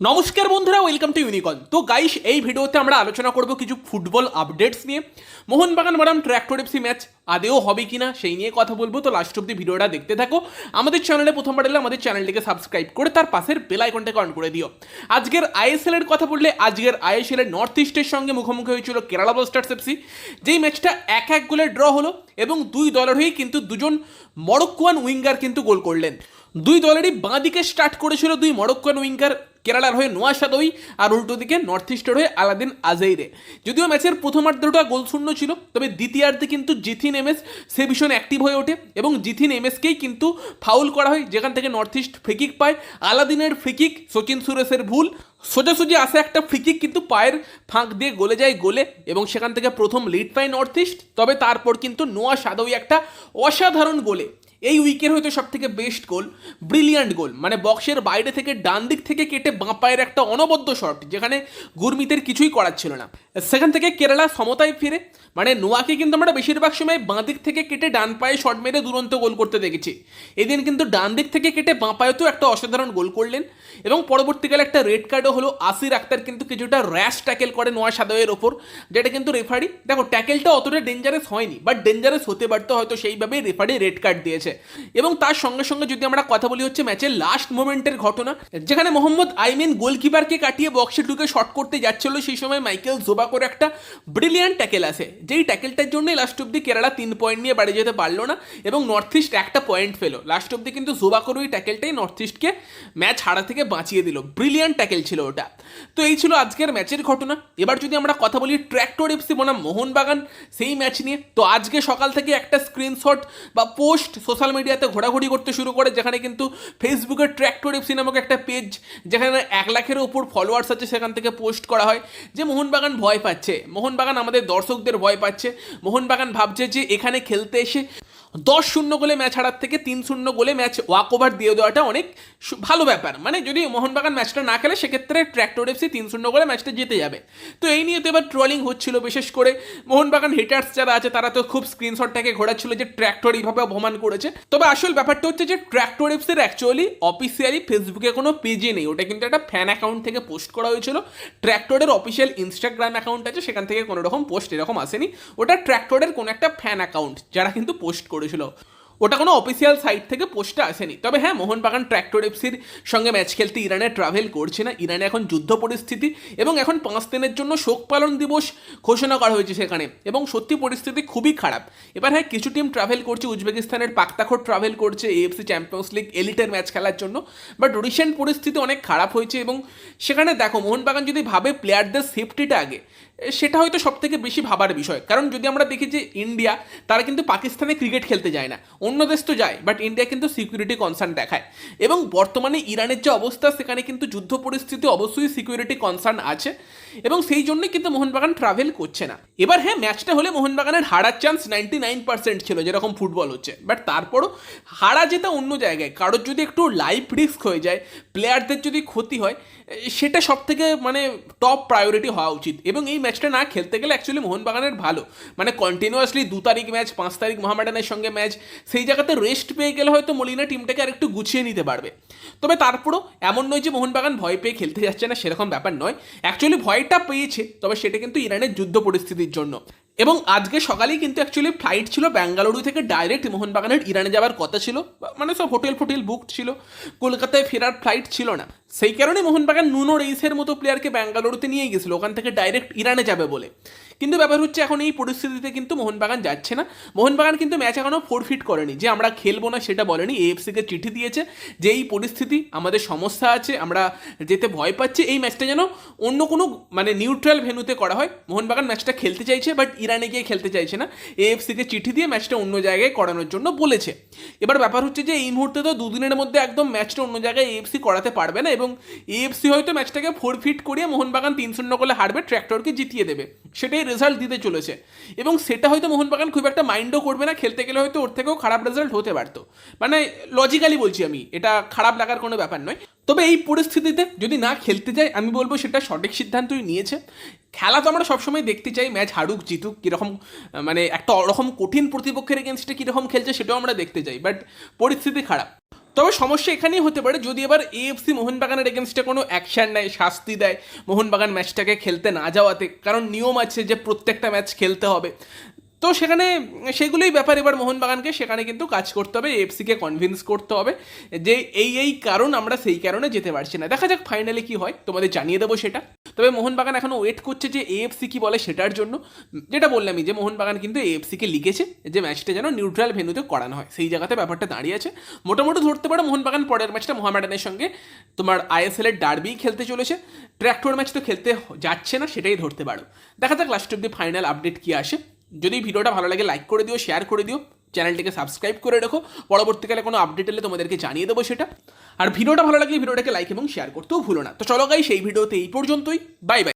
নমস্কার বন্ধুরা welcome to ইউনিকন তো গাইস এই ভিডিওতে আমরা আলোচনা করব কিছু ফুটবল আপডেটস নিয়ে। মোহনবাগান বনাম ট্র্যাক্টর এফসি ম্যাচ আদেও হবে কিনা সেই নিয়ে কথা বলব। তো লাস্ট অব্দি ভিডিওটা দেখতে থাকো। আমাদের চ্যানেলে প্রথমবার এলে আমাদের চ্যানেলটিকে সাবস্ক্রাইব করে তার পাশের বেল আইকনটাকে অন করে দিও। আজকের আইএসএল এর কথা বললে আজকের আইএসএল এর নর্থ ইস্টের সঙ্গে মুখোমুখি হয়েছিল কেরালা ব্লাস্টার্স এফসি যেই ম্যাচটা এক এক গোলে ড্র হলো এবং দুই দলের হয়েই কিন্তু দুজন মরক্কোয়ান উইঙ্গার কিন্তু গোল করলেন। দুই দলেরই বাঁ দিকে স্টার্ট করেছিল দুই মরক্কোয়ান উইঙ্গার কেরালার হয়ে নোয়া সাদই আর উল্টো দিকে নর্থ ইস্টের হয়ে আলাদিন আজেইরে। যদিও ম্যাচের প্রথমার্ধটা গোল শূন্য ছিল, তবে দ্বিতীয়ার্ধে কিন্তু জিথিন এমএস সে ভীষণ অ্যাক্টিভ হয়ে ওঠে এবং জিথিন এমএসকেই কিন্তু ফাউল করা হয় যেখান থেকে নর্থ ইস্ট ফ্রিকিক পায়। আলাদিনের ফ্রিকিক সচিন সুরেশের ভুল। সোজাসুজি আসে একটা ফ্রিকিক কিন্তু পায়ের ফাঁক দিয়ে গলে যায় গোলে এবং সেখান থেকে প্রথম লিড পায় নর্থ ইস্ট তবে তারপর কিন্তু নোয়া সাদই একটা অসাধারণ গোলে এই উইকের হয়তো সব থেকে বেস্ট গোল ব্রিলিয়ান্ট গোল মানে বক্সের বাইরে থেকে ডান দিক থেকে কেটে বাঁ পায়ের একটা অনবদ্য শট যেখানে গুরমিতের কিছুই করার ছিল না। সেখান থেকে কেরালা সমতায় ফিরে মানে নোয়াকে কিন্তু আমরা বেশিরভাগ সময় বাঁ দিক থেকে কেটে ডান পায়ে শট মেরে দুরন্ত গোল করতে দেখেছি। এদিন কিন্তু ডান দিক থেকে কেটে বাঁ পায়েতেও একটা অসাধারণ গোল করলেন এবং পরবর্তীকালে একটা রেড কার্ডও হলো আসির আক্তার কিন্তু কিছুটা র্যাশ ট্যাকেল করে নোয়া সাদয়ের ওপর, যেটা কিন্তু রেফারি দেখো ট্যাকেলটা অতটা ডেঞ্জারাস হয়নি বাট ডেঞ্জারাস হতে পারতো হয়তো সেইভাবেই রেফারি রেড কার্ড দিয়েছে। এবং তার সঙ্গে সঙ্গে যদি আমরা কথা বলি হচ্ছে ম্যাচের লাস্ট মোমেন্টের ঘটনা, যেখানে মোহাম্মদ আইমিন গোলকিপারকে কাটিয়ে বক্সে ঢুকে শট করতে যাচ্ছিল, সেই সময় মাইকেল জোবা করে একটা ব্রিলিয়ান্ট ট্যাকেল আসে যেই ট্যাকেলটার জন্যই লাস্ট অব্দি কেরালা তিন পয়েন্ট নিয়ে বাড়ি যেতে পারল না এবং নর্থ ইস্ট একটা পয়েন্ট পেল লাস্ট অব্দি কিন্তু জোবাকর ওই ট্যাকেলটাই নর্থ ইস্টকে ম্যাচ হারা থেকে বাঁচিয়ে দিল। ব্রিলিয়ান্ট ট্যাকেল ছিল ওটা। তো এই ছিল আজকের ম্যাচের ঘটনা। এবার যদি আমরা কথা বলি ট্র্যাক্টর এফসি বনাম মোহনবাগান, সেই ম্যাচ নিয়ে। তো আজকে সকাল থেকে একটা স্ক্রিনশট বা পোস্ট সোশ্যাল মিডিয়াতে ঘোরাঘুরি করতে শুরু করে, যেখানে কিন্তু ফেসবুকের ট্র্যাক্টর এফসি নামক একটা পেজ যেখানে এক লাখের উপর ফলোয়ার্স আছে, সেখান থেকে পোস্ট করা হয়, যে মোহনবাগান ভয় পাচ্ছে। মোহনবাগান আমাদের দর্শকদের ভয় পাচ্ছে। মোহনবাগান ভাবছে যে এখানে খেলতে এসে দশ শূন্য গোলে ম্যাচ হারার থেকে তিন শূন্য গোলে ম্যাচ ওয়াক ওভার দিয়ে দেওয়াটা অনেক ভালো ব্যাপার। মানে যদি মোহনবাগান ম্যাচটা না খেলে, সেক্ষেত্রে ট্র্যাক্টর এফসি তিন শূন্য গোলে ম্যাচটা জিতে যাবে। তো এই নিয়ে তো এবার ট্রলিং হচ্ছিল বিশেষ করে। মোহনবাগান হেটার্স যারা আছে, তারা তো খুব স্ক্রিনশটটাকে ঘোরাচ্ছিল যে ট্র্যাক্টর এইভাবে অপমান করেছে। তবে আসল ব্যাপারটা হচ্ছে যে ট্র্যাক্টর এফসির অ্যাকচুয়ালি অফিসিয়ালি ফেসবুকে কোনো পেজে নেই। ওটা কিন্তু একটা ফ্যান অ্যাকাউন্ট থেকে পোস্ট করা হয়েছিল। ট্র্যাক্টরের অফিসিয়াল ইনস্টাগ্রাম অ্যাকাউন্ট আছে, সেখান থেকে কোনো রকম পোস্ট এরকম আসেনি। ওটা ট্র্যাক্টরের কোনো একটা ফ্যান অ্যাকাউন্ট যারা কিন্তু পোস্ট করেছিল ওটা কোনো অফিসিয়াল সাইট থেকে পোস্টে আসেনি। তবে হ্যাঁ মোহনবাগান ট্র্যাক্টর এফসির সঙ্গে ম্যাচ খেলতে ইরানে ট্রাভেল করছে না। ইরানে এখন যুদ্ধ পরিস্থিতি এবং এখন পাঁচ দিনের জন্য শোক পালন দিবস ঘোষণা করা হয়েছে সেখানে এবং সত্যি পরিস্থিতি খুবই খারাপ। এবার হ্যাঁ কিছু টিম ট্রাভেল করছে। উজবেকিস্তানের পাক্তাখোর ট্রাভেল করছে এএফসি চ্যাম্পিয়ন্স লিগ এলিটের ম্যাচ খেলার জন্য। বাট রিসেন্ট পরিস্থিতি অনেক খারাপ হয়েছে এবং সেখানে দেখো, মোহনবাগান যদি ভাবে প্লেয়ারদের সেফটিটা আগে সেটা হয়তো সব থেকে বেশি ভাবার বিষয়। কারণ যদি আমরা দেখি যে ইন্ডিয়া, তারা কিন্তু পাকিস্তানে ক্রিকেট খেলতে যায় না। অন্য দেশ তো যায় বাট ইন্ডিয়া কিন্তু সিকিউরিটি কনসার্ন দেখায়। এবং বর্তমানে ইরানের যে অবস্থা, সেখানে কিন্তু যুদ্ধ পরিস্থিতি অবশ্যই সিকিউরিটি কনসার্ন আছে। এবং সেই জন্যই কিন্তু মোহনবাগান ট্রাভেল করছে না। এবার হ্যাঁ ম্যাচটা হলে মোহনবাগানের হারার চান্স নাইনটি নাইন পার্সেন্ট ছিল, যেরকম ফুটবল হচ্ছে। বাট তারপরও হারা যেটা অন্য জায়গায়, কারোর যদি একটু লাইফ রিস্ক হয়ে যায় প্লেয়ারদের যদি ক্ষতি হয় সেটা সব থেকে মানে টপ প্রায়োরিটি হওয়া উচিত। এবং এই ম্যাচটা না খেলতে গেলে অ্যাকচুয়ালি মোহনবাগানের ভালো। মানে কন্টিনিউয়াসলি দু তারিখ ম্যাচ পাঁচ তারিখ মহামেডানের সঙ্গে ম্যাচ সেই জায়গাতে রেস্ট পেয়ে গেলে হয়তো মলিনা টিমটাকে আর একটু গুছিয়ে নিতে পারবে। তবে তারপরও এমন নয় যে মোহনবাগান ভয় পেয়ে খেলতে যাচ্ছে না, সেরকম ব্যাপার নয়। অ্যাকচুয়ালি ভয়টা পেয়েছে, তবে সেটা কিন্তু ইরানের যুদ্ধ পরিস্থিতির জন্য। এবং আজকে সকালেই কিন্তু অ্যাকচুয়ালি ফ্লাইট ছিল ব্যাঙ্গালুরু থেকে ডাইরেক্ট মোহনবাগানের ইরানে যাওয়ার কথা ছিল। মানে সব হোটেল ফোটেল বুক ছিল। কলকাতায় ফেরার ফ্লাইট ছিল না। সেই কারণে মোহনবাগান নুনো রেইসের মতো প্লেয়ারকে ব্যাঙ্গালুরুতে নিয়ে গেছিল। ওখান থেকে ডাইরেক্ট ইরানে যাবে বলে। কিন্তু ব্যাপার হচ্ছে এখন এই পরিস্থিতিতে কিন্তু মোহনবাগান যাচ্ছে না। মোহনবাগান কিন্তু ম্যাচ এখনও ফোরফিট করেনি। যে আমরা খেলব না সেটা বলেনি এএফসিকে চিঠি দিয়েছে যে এই পরিস্থিতি, আমাদের সমস্যা আছে, আমরা যেতে ভয় পাচ্ছি। এই ম্যাচটা যেন অন্য কোনো মানে নিউট্রাল ভেন্যুতে করা হয়। মোহনবাগান ম্যাচটা খেলতে চাইছে বাট ইরানে গিয়ে খেলতে চাইছে না। এএফসিকে চিঠি দিয়ে ম্যাচটা অন্য জায়গায় করানোর জন্য বলেছে। এবার ব্যাপার হচ্ছে যে এই মুহূর্তে তো দুদিনের মধ্যে একদম ম্যাচটা অন্য জায়গায় এএফসি করাতে পারবে না এবং এএফসি হয়তো ম্যাচটাকে ফোর ফিট করিয়ে মোহনবাগান তিন শূন্য গোলে হারবে, ট্র্যাক্টরকে জিতিয়ে দেবে। সেটাই রেজাল্ট দিতে চলেছে। এবং সেটা হয়তো মোহনবাগান খুব একটা মাইন্ডও করবে না, খেলতে গেলে হয়তো ওর থেকেও খারাপ রেজাল্ট হতে পারতো। মানে লজিক্যালি বলছি আমি, এটা খারাপ লাগার কোনো ব্যাপার নয়। তবে এই পরিস্থিতিতে যদি না খেলতে যায়, আমি বলব সেটা সঠিক সিদ্ধান্তই নিয়েছে। খেলা তো আমরা সবসময় দেখতে চাই ম্যাচ হারুক, জিতুক, কীরকম মানে একটা ওরকম কঠিন প্রতিপক্ষের এগেনস্টে কীরকম খেলছে সেটাও আমরা দেখতে চাই বাট পরিস্থিতি খারাপ। তবে সমস্যা এখানেই হতে পারে, যদি এবার এএফসি মোহনবাগানের এগেনস্টে কোনো অ্যাকশন নেয়, শাস্তি দেয়, মোহনবাগান ম্যাচটাকে খেলতে না যাওয়াতে, কারণ নিয়ম আছে যে প্রত্যেকটা ম্যাচ খেলতে হবে। তো সেখানে সেগুলোই ব্যাপার, এবার মোহনবাগানকে সেখানে কিন্তু কাজ করতে হবে এফসিকে কনভিন্স করতে হবে যে এই এই কারণ আমরা সেই কারণে যেতে পারছি না। দেখা যাক ফাইনালে কি হয়, তোমাদের জানিয়ে দেবো সেটা। তবে মোহনবাগান এখনও ওয়েট করছে যে এএফসি কি বলে সেটার জন্য। যেটা বললামই যে মোহনবাগান কিন্তু এএফসিকে লিখেছে যে ম্যাচটা যেন নিউট্রাল ভেন্যুতে করানো হয়। সেই জায়গাতে ব্যাপারটা দাঁড়িয়ে আছে। মোটামুটি ধরতে পারো মোহনবাগান পরের ম্যাচটা মোহামেডানের সঙ্গে তোমার আইএসএল এর ডার্বি খেলতে চলেছে। ট্র্যাক্টর ম্যাচ তো খেলতে যাচ্ছে না, সেটাই ধরতে পারো। দেখা যাক লাস্ট অব্দি ফাইনাল আপডেট কি আসে। যদি ভিডিওটা ভালো লাগে লাইক করে দিও শেয়ার করে দিও। চ্যানেলটিকে সাবস্ক্রাইব করে রেখো। পরবর্তীকালে কোনো আপডেট এলে তোমাদেরকে জানিয়ে দেবো সেটা। আর ভিডিওটা ভালো লাগলে ভিডিওটাকে লাইক এবং শেয়ার করতেও ভুলো না। তো চলো গাই সেই ভিডিওতে এই পর্যন্তই। Bye bye